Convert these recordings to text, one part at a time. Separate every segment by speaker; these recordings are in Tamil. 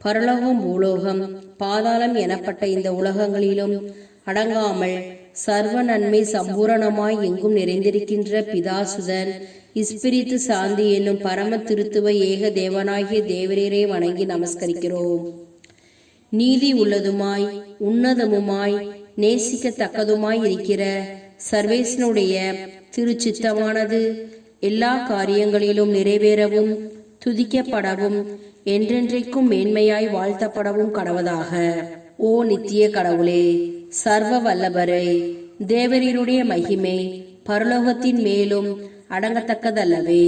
Speaker 1: பரலோகம் பூலோகம் பாதாளம் எனப்பட்ட இந்த உலகங்களிலும் அடங்காமல் சர்வ நன்மை சம்பூரணமாய் எங்கும் நிறைந்திருக்கின்ற பிதாசுதன் இஸ்பிரித்து சாந்தி என்னும் பரம திருத்துவ ஏக தேவனாகிய தேவரீரை வணங்கி நமஸ்கரிக்கிறோம். நீதி உள்ளதுமாய் உன்னதமுமாய் நேசிக்கத்தக்கதுமாய் இருக்கிற சர்வேசனுடைய திருச்சித்தமானது எல்லா காரியங்களிலும் நிறைவேறவும் துதிக்கப்படவும் என்றென்றைக்கும் மேன்மையாய் வாழ்த்தப்படவும் கடவதாக ஓ நித்திய கடவுளே சர்வ வல்லபரே தேவரீருடைய மகிமை பரலோகத்தின் மேலும் அடங்கத்தக்கதல்லவே.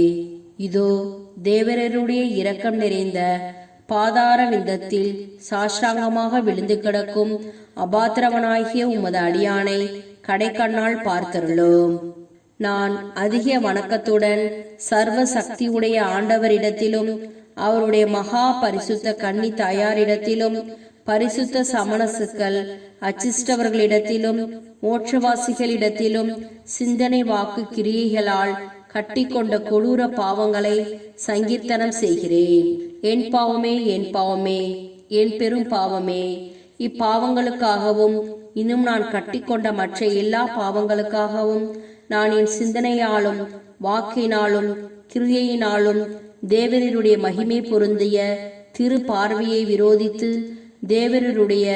Speaker 1: இதோ தேவரருடைய இரக்கம் நிறைந்த பாதார விந்தத்தில் சாஷ்டாங்கமாக விழுந்து கிடக்கும் அபாத்திரவனாகிய உமது அடியானை கடைக்கண்ணால் பார்த்தருளும். நான் அதிக வணக்கத்துடன் சர்வ சக்தியுடைய ஆண்டவரிடத்திலும் அவருடைய மகா பரிசுத்த கன்னி தாயாரிடத்திலும் பரிசுத்த சமணசுக்கள் அச்சிஷ்டவர்களிடத்திலும் மோட்சவாசிகளிடத்திலும் சிந்தனை வாக்கு கிரியைகளால் கட்டிக்கொண்ட கொடூர பாவங்களை சங்கீர்த்தனம் செய்கிறேன். என் பாவமே என் பாவமே என் பெரும் பாவமே. இப்பாவங்களுக்காகவும் இன்னும் நான் கட்டிக்கொண்ட மற்ற எல்லா பாவங்களுக்காகவும் நான் என் சிந்தனையாலும் வாக்கினாலும் கிரியையினாலும் தேவரருடைய மகிமை பொருந்திய திரு பார்வையை விரோதித்து தேவரருடைய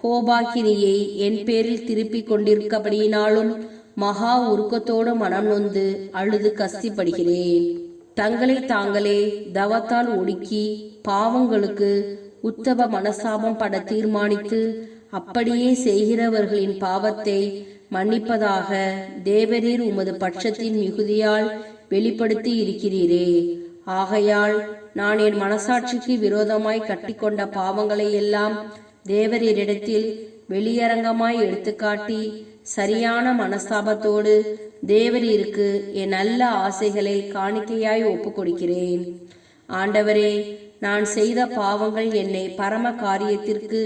Speaker 1: கோபாக்கினியை என் பேரில் திருப்பிக் கொண்டிருக்கபடியினாலும் மகா உருக்கத்தோடு மனம் நொந்து அழுது கஸ்திப்படுகிறேன் தங்களை தாங்களே தவத்தால் ஒடுக்கி பாவங்களுக்கு உத்தவ மனசாபம் பட தீர்மானித்து அப்படியே செய்கிறவர்களின் பாவத்தை மன்னிப்பதாக தேவரீர் உமது பட்சத்தின் மிகுதியால் வெளிப்படுத்தி இருக்கிறீரே. ஆகையால் நான் என் மனசாட்சிக்கு விரோதமாய் கட்டிக்கொண்ட பாவங்களை எல்லாம் தேவரீரிடத்தில் வெளியரங்கமாய் எடுத்துக்காட்டி சரியான மனஸ்தாபத்தோடு தேவரீருக்கு என் நல்ல ஆசைகளை காணிக்கையாய் ஒப்புக்கொடுக்கிறேன். ஆண்டவரே நான் செய்த பாவங்கள் என்னை பரம காரியத்திற்கு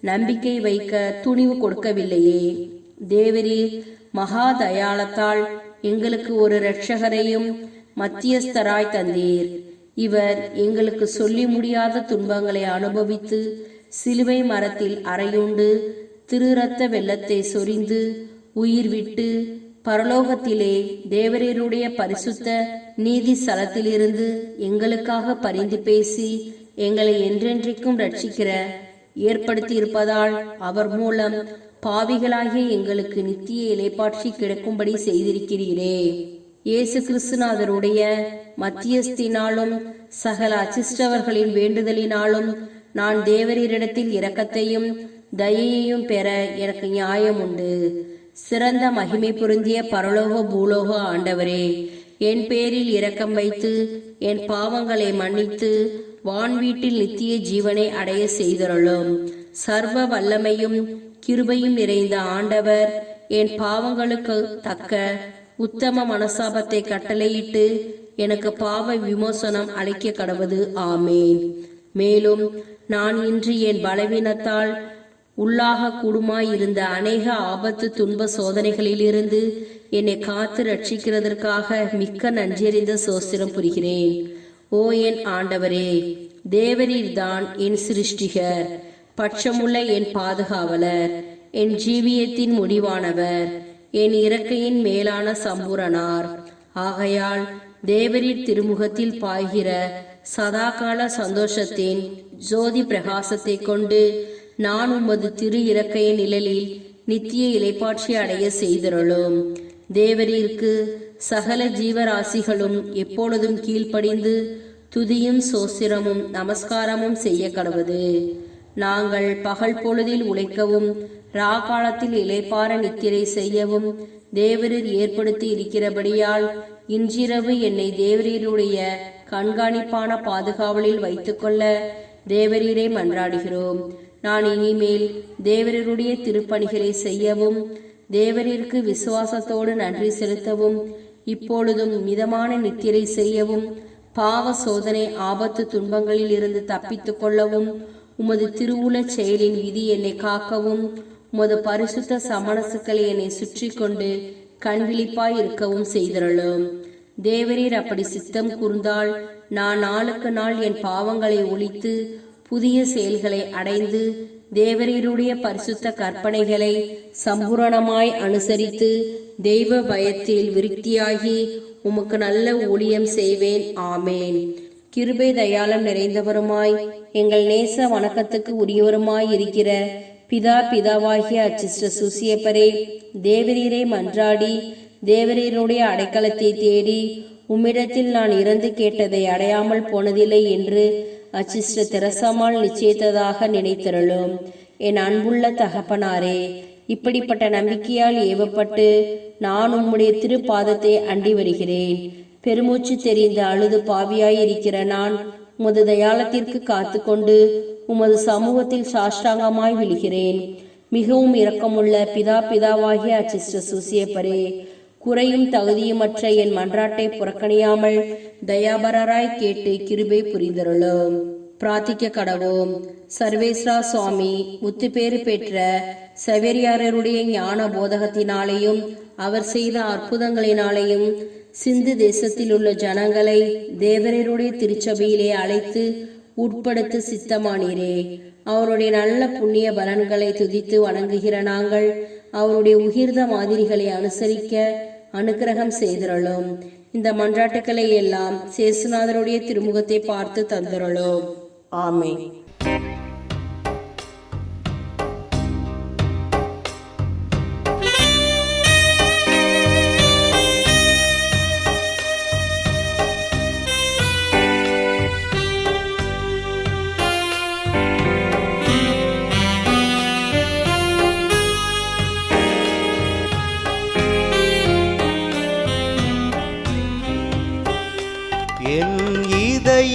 Speaker 1: நம்பிக்கை வைக்க துணிவு கொடுக்கவில்லையே. தேவரீர் மகா தயாளத்தால் எங்களுக்கு ஒரு இரட்சகரையும் மத்தியஸ்தராய் தந்தீர். இவர் எங்களுக்கு சொல்லி முடியாத துன்பங்களை அனுபவித்து சிலுவை மரத்தில் அறையுண்டு திருரத்த வெள்ளத்தை சொரிந்து உயிர் விட்டு பரலோகத்திலே தேவரீருடைய பரிசுத்த நீதி ஸ்தலத்திலிருந்து எங்களுக்காக பரிந்து பேசி எங்களை என்றென்றைக்கும் ரட்சிக்கிற ஏற்படுத்தியிருப்பதால் அவர் மூலம் பாவிகளாகிய எங்களுக்கு நித்திய இலைப்பாட்சி கிடைக்கும்படி செய்திருக்கிறீரே. இயேசு கிறிஸ்துநாதருடைய மத்தியஸ்தினாலும் சகல அச்சிஷ்டவர்களின் வேண்டுதலினாலும் நான் தேவரீரிடத்தில் இரக்கத்தையும் தயையையும் பெற எனக்கு நியாயம் உண்டு சிறந்த மகிமை பொருந்திய பரலோக பூலோக ஆண்டவரே என் பேரில் இரக்கம் வைத்து என் பாவங்களை மன்னித்து வான் வீட்டில் நித்திய ஜீவனை அடைய செய்தருளும். சர்வ வல்லமையும் கிருபையும் நிறைந்த ஆண்டவர். என் பாவங்களுக்கு தக்க உத்தம மனசாபத்தை கட்டளையிட்டு எனக்கு பாவ விமோசனம் அளிக்க கடவது. ஆமேன். மேலும் நான் இன்று என் பலவீனத்தால் உள்ளாக கூடுமாயிருந்த அநேக ஆபத்து துன்ப சோதனைகளிலிருந்து என்னை காத்து ரட்சிக்கிறதற்காக மிக்க நன்றியறிந்த சோஸ்திரம் புரிகிறேன். ஓ என் ஆண்டவரே தேவரீர்தான் என் சிருஷ்டிகர். பட்சமுள்ள என் பாதுகாவலர் என் ஜீவியத்தின் முடிவானவர் என் இறக்கையின் மேலான சம்பூரணார். ஆகையால் தேவரீர் திருமுகத்தில் பாய்கிற சதாகால சந்தோஷத்தின் ஜோதி பிரகாசத்தை கொண்டு நான் உமது திரு இறக்கையின் நிழலில் நித்திய இலைப்பாட்சி அடைய செய்திருளும். தேவரீருக்கு சகல ஜீவராசிகளும் எப்பொழுதும் கீழ்ப்படிந்து துதியும் சோசிரமும் நமஸ்காரமும் செய்ய கடவது நாங்கள் பகல் பொழுதில் உழைக்கவும் ராகாலத்தில் இலைப்பார நித்திரை செய்யவும் தேவரீர் ஏற்படுத்தி இருக்கிறபடியால் இன்றிரவு என்னை தேவரீருடைய கண்காணிப்பான பாதுகாவலில் வைத்துக்கொள்ள தேவரீரை மன்றாடுகிறோம். நான் இனிமேல் தேவரீருடைய திருப்பணிகளை செய்யவும் தேவரீருக்கு விசுவாசத்தோடு நன்றி செலுத்தவும் இப்பொழுதும் மிதமான நித்திரை செய்யவும் பாவ சோதனை ஆபத்து துன்பங்களில் இருந்து தப்பித்துக் கொள்ளவும் உமது திருவுளச் செயலின் விதி என்னை காக்கவும் உமது பரிசுத்த சமணசுக்களை என்னை சுற்றி கொண்டு கண்விழிப்பாய் இருக்கவும் செய்திருளும். தேவரீர் அப்படி சித்தம் கூர்ந்தால் நான் நாளுக்கு நாள் என் பாவங்களை ஒழித்து புதிய செயல்களை அடைந்து தேவரீருடைய பரிசுத்த கற்பனைகளை சம்பூரணமாய் அனுசரித்து தெய்வ பயத்தில் விருத்தியாகி உமக்கு நல்ல ஊழியம் செய்வேன். ஆமேன். கிருபை தயாளம் நிறைந்தவருமாய். எங்கள் நேச வணக்கத்துக்கு உரியவருமாய் இருக்கிற பிதா பிதாவாகிய அச்சிஷ்ட சுசியப்பரே தேவரீரை மன்றாடி தேவரீருடைய அடைக்கலத்தை தேடி உம்மிடத்தில் நான் இறந்து கேட்டதை அடையாமல் போனதில்லை என்று அச்சிஷ்ட தெரசமால் நிச்சயித்ததாக நினைத்திருளும். என் அன்புள்ள தகப்பனாரே இப்படிப்பட்ட நம்பிக்கையால் ஏவப்பட்டு நான் உம்முடைய திருப்பாதத்தை அண்டி வருகிறேன். பெருமூச்சு தெரிந்த அழுது பாவியாயிருக்கிற நான் உமது தயாளத்திற்கு காத்துக்கொண்டு உமது சமூகத்தில் சாஷ்டாங்கமாய் விழுகிறேன். மிகவும் இரக்கமுள்ள பிதா பிதாவாகிய அச்சிஷ்ட சுசியப்பரே குறையும் தகுதியுமற்ற என் மன்றாட்டை புறக்கணியாமல் தயாபரராய் கேட்டு கிருபை புரிந்தருளும். பிரார்த்திக்க கடவோம். சர்வேஸ்வரா சுவாமி முத்துப்பேறு பெற்ற செவேரியாரருடைய ஞான போதகத்தினாலேயும் அவர் செய்த அற்புதங்களினாலேயும் சிந்து தேசத்தில் உள்ள ஜனங்களை தேவரருடைய திருச்சபையிலே அழைத்து உட்படுத்த சித்தமானீரே. அவருடைய நல்ல புண்ணிய பலன்களை துதித்து வணங்குகிற நாங்கள் அவருடைய உகிர்ந்த மாதிரிகளை அனுசரிக்க அனுக்கிரகம் செய்திருளும். இந்த மன்றாட்டுக்களை எல்லாம் சேசுநாதருடைய திருமுகத்தை பார்த்து தந்திருளும். ஆமே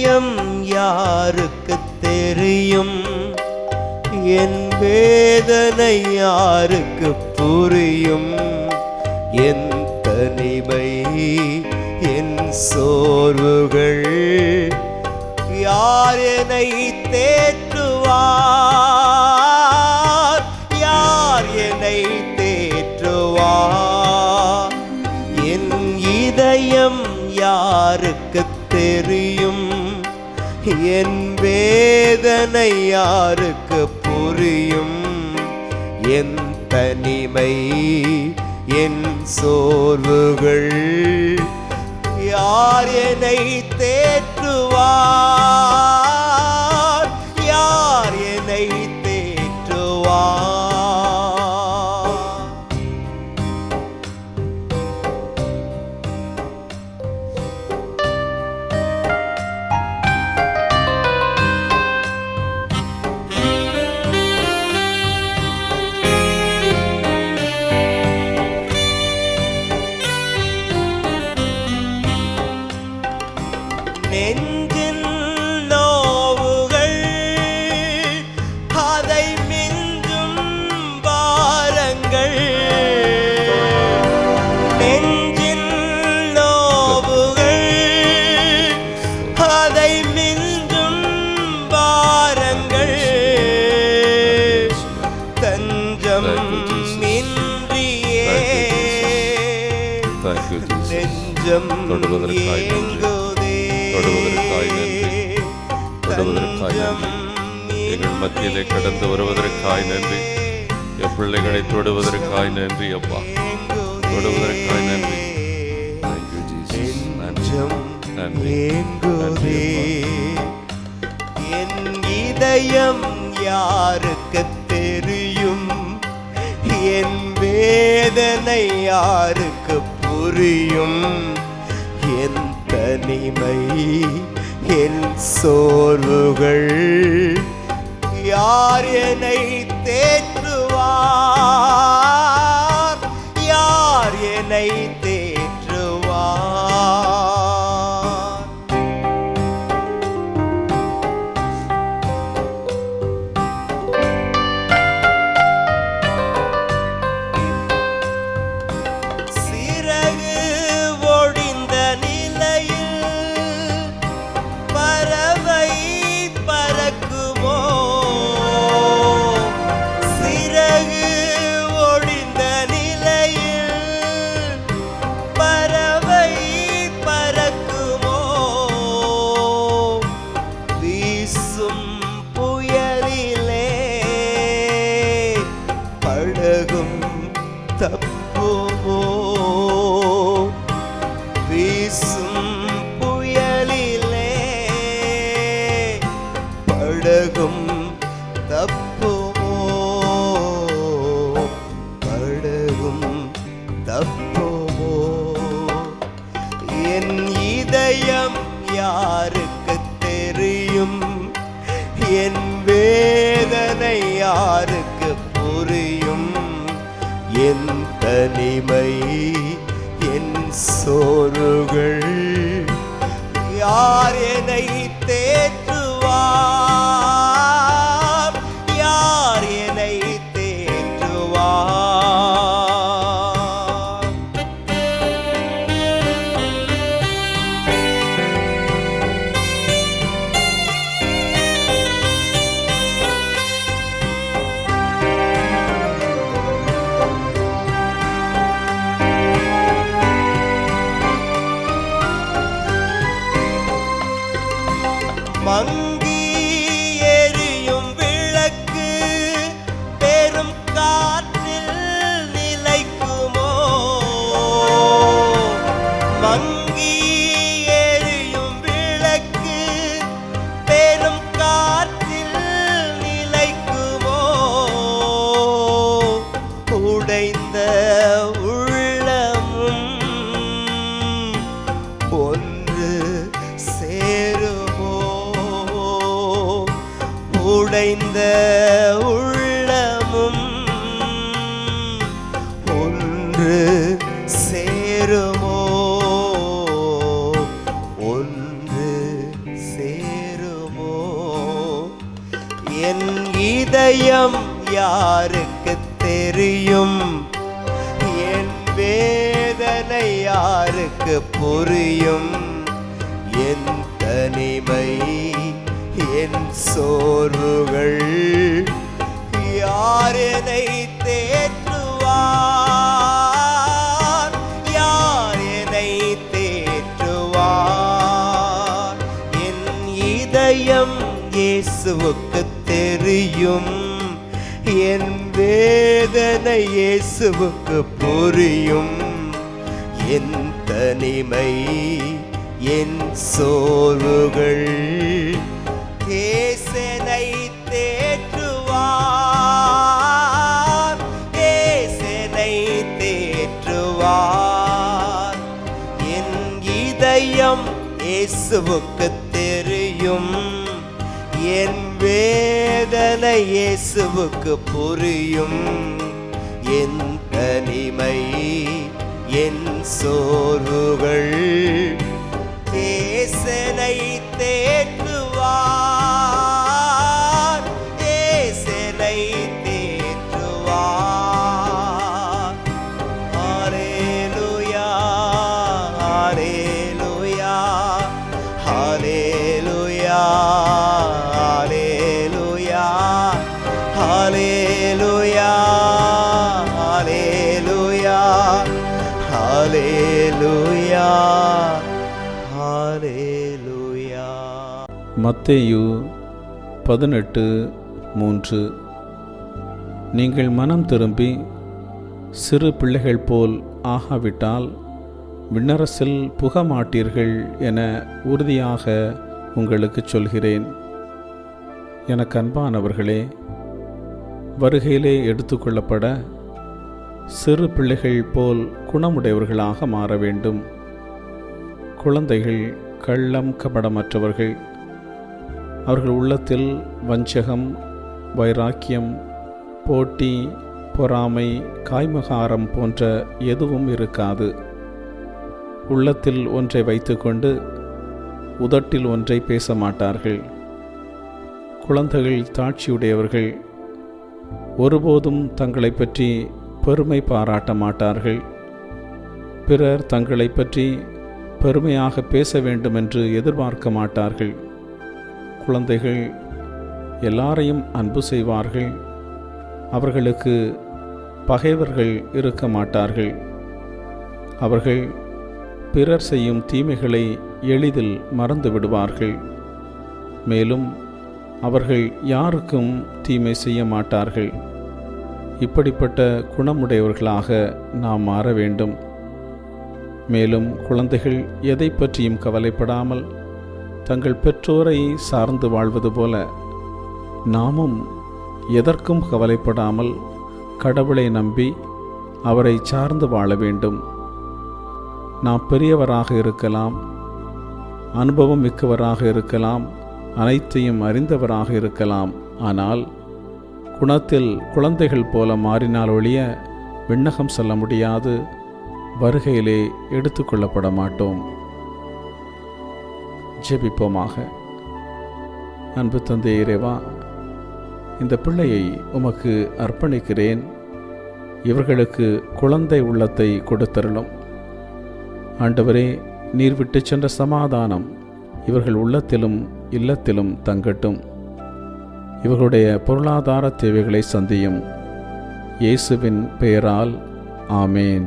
Speaker 2: விஷயம் யாருக்கு தெரியும்? என் வேதனை யாருக்கு புரியும்? என் தனிமை என் சோர்வுகள் யார் என்னை தேற்றுவார்? என் வேதனை யாருக்கு புரியும்? என் தனிமை என் சோர்வுகள். யார் என்னை தேற்றுவார்?
Speaker 3: தொடுவதற்காய் நன்றி. தொடுவதற்காய் நன்றி. தொடுவதற்காய் நன்றி. எங்கள் மத்தியிலே கடந்து வருவதற்காய் நன்றி என் பிள்ளைகளை தொடுவதற்காய் நன்றி அப்பா தொடுவதற்காய் நன்றி நன்றி
Speaker 2: என் இதயம் யாருக்கு தெரியும் என் வேதனை யாருக்கு புரியும் என் தனிமை என் சோர்வுகள். யார் என்னை தேற்றுவார்? யார் என்னை சோறுகள். யார் என்னை யாருக்கு புரியும்? என் தனிமை என் சோர்வுகள் யார் என்னை தேற்றுவார்? யார் என்னை தேற்றுவார்? என் இதயம் இயேசுவுக்கு தெரியும். என் வேதனை இயேசுவுக்கு புரியும். என் தனிமை என் சோர்வுகள் கேசனை தேற்றுவார். கேசனை தேற்றுவார். என் இதயம் இயேசுவுக்கு தெரியும். என் வேதனை இயேசுவுக்கு புரியும். என் தனிமை என் சோர்வுகள் தேசனை தேற்ற
Speaker 4: மத்தேயு பதினெட்டு மூன்று. நீங்கள் மனம் திரும்பி சிறு பிள்ளைகள் போல் ஆகாவிட்டால் விண்ணரசில் புக மாட்டீர்கள் என உறுதியாக உங்களுக்கு சொல்கிறேன். எனக்கு அன்பானவர்களே வருகையிலே எடுத்துக்கொள்ளப்பட சிறு பிள்ளைகள் போல் குணமுடையவர்களாக மாற வேண்டும். குழந்தைகள் கள்ளம் கபடமற்றவர்கள் அவர்கள் உள்ளத்தில் வஞ்சகம் வைராக்கியம் போட்டி பொறாமை காய்மகாரம் போன்ற எதுவும் இருக்காது. உள்ளத்தில் ஒன்றை வைத்துக்கொண்டு உதட்டில் ஒன்றை பேச மாட்டார்கள் குழந்தைகள் தாட்சியுடையவர்கள் ஒருபோதும் தங்களை பற்றி பெருமை பாராட்ட மாட்டார்கள். பிறர் தங்களை பற்றி பெருமையாக பேச வேண்டுமென்று எதிர்பார்க்க மாட்டார்கள். குழந்தைகள் எல்லாரையும் அன்பு செய்வார்கள். அவர்களுக்கு பகைவர்கள் இருக்க மாட்டார்கள். அவர்கள் பிறர் செய்யும் தீமைகளை எளிதில் மறந்து விடுவார்கள். மேலும் அவர்கள் யாருக்கும் தீமை செய்ய மாட்டார்கள். இப்படிப்பட்ட குணமுடையவர்களாக நாம் மாற வேண்டும். மேலும் குழந்தைகள் எதை பற்றியும் கவலைப்படாமல் தங்கள் பெற்றோரை சார்ந்து வாழ்வது போல நாமும் எதற்கும் கவலைப்படாமல் கடவுளை நம்பி அவரை சார்ந்து வாழ வேண்டும். நாம் பெரியவராக இருக்கலாம் அனுபவம் மிக்கவராக இருக்கலாம் அனைத்தையும் அறிந்தவராக இருக்கலாம். ஆனால் குணத்தில் குழந்தைகள் போல மாறினால் ஒழிய விண்ணகம் செல்ல முடியாது வருகையிலே எடுத்துக்கொள்ளப்பட மாட்டோம். ஜெபிப்போமாக. அன்பு தந்தை இறைவா இந்த பிள்ளையை உமக்கு அர்ப்பணிக்கிறேன். இவர்களுக்கு குழந்தை உள்ளத்தை கொடுத்தருளும். ஆண்டவரே நீர் விட்டு சென்ற சமாதானம் இவர்கள் உள்ளத்திலும் இல்லத்திலும் தங்கட்டும். இவர்களுடைய பொருளாதார தேவைகளை சந்தியும். இயேசுவின் பெயரால் ஆமேன்.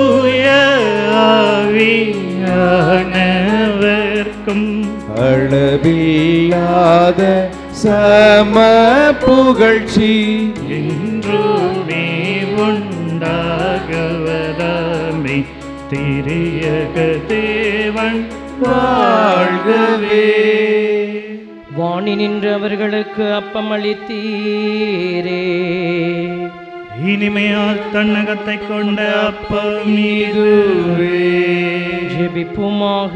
Speaker 5: அளவில்லாத சம புகழ்ச்சி.
Speaker 6: என்றுமே உண்டாகவதாமே திரியக தேவன் வாழ்கவே.
Speaker 7: வாணி நின்று அவர்களுக்கு அப்பம் அளித்தீரே
Speaker 6: இனிமையால் தன்னகத்தை கொண்ட அப்பம் இதுவே
Speaker 7: ஜெபிப்புமாக.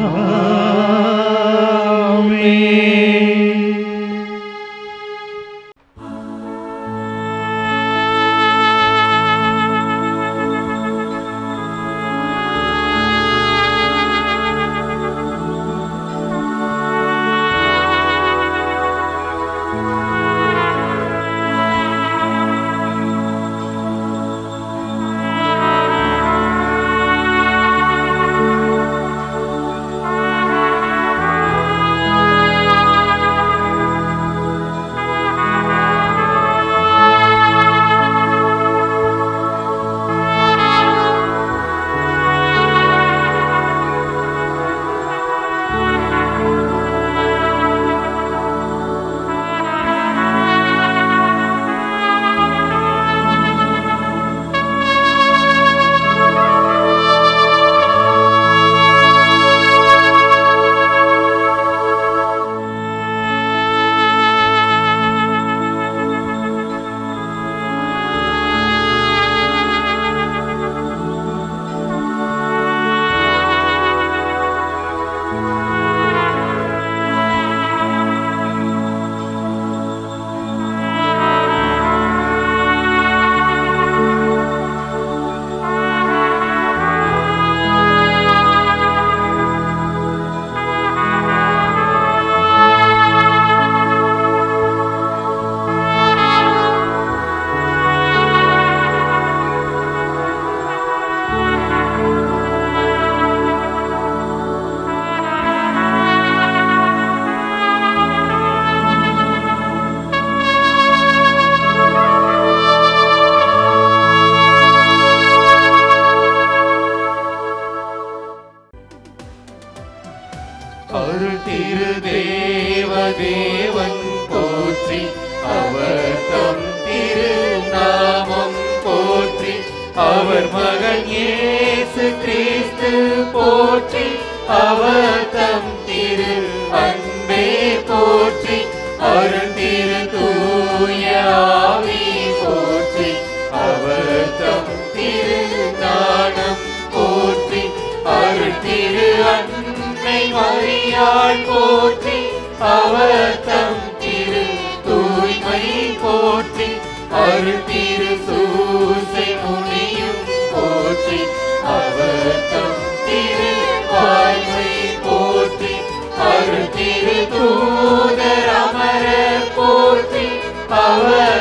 Speaker 5: அருள் மரியாள் போற்றி அவர் தம் திரு தூய்மை போற்றி அருள் திரு சூசை முனியும் போற்றி அவர் தம் திரு வாய்மை போற்றி அருள் திரு தூதர் அமர போற்றி அவர்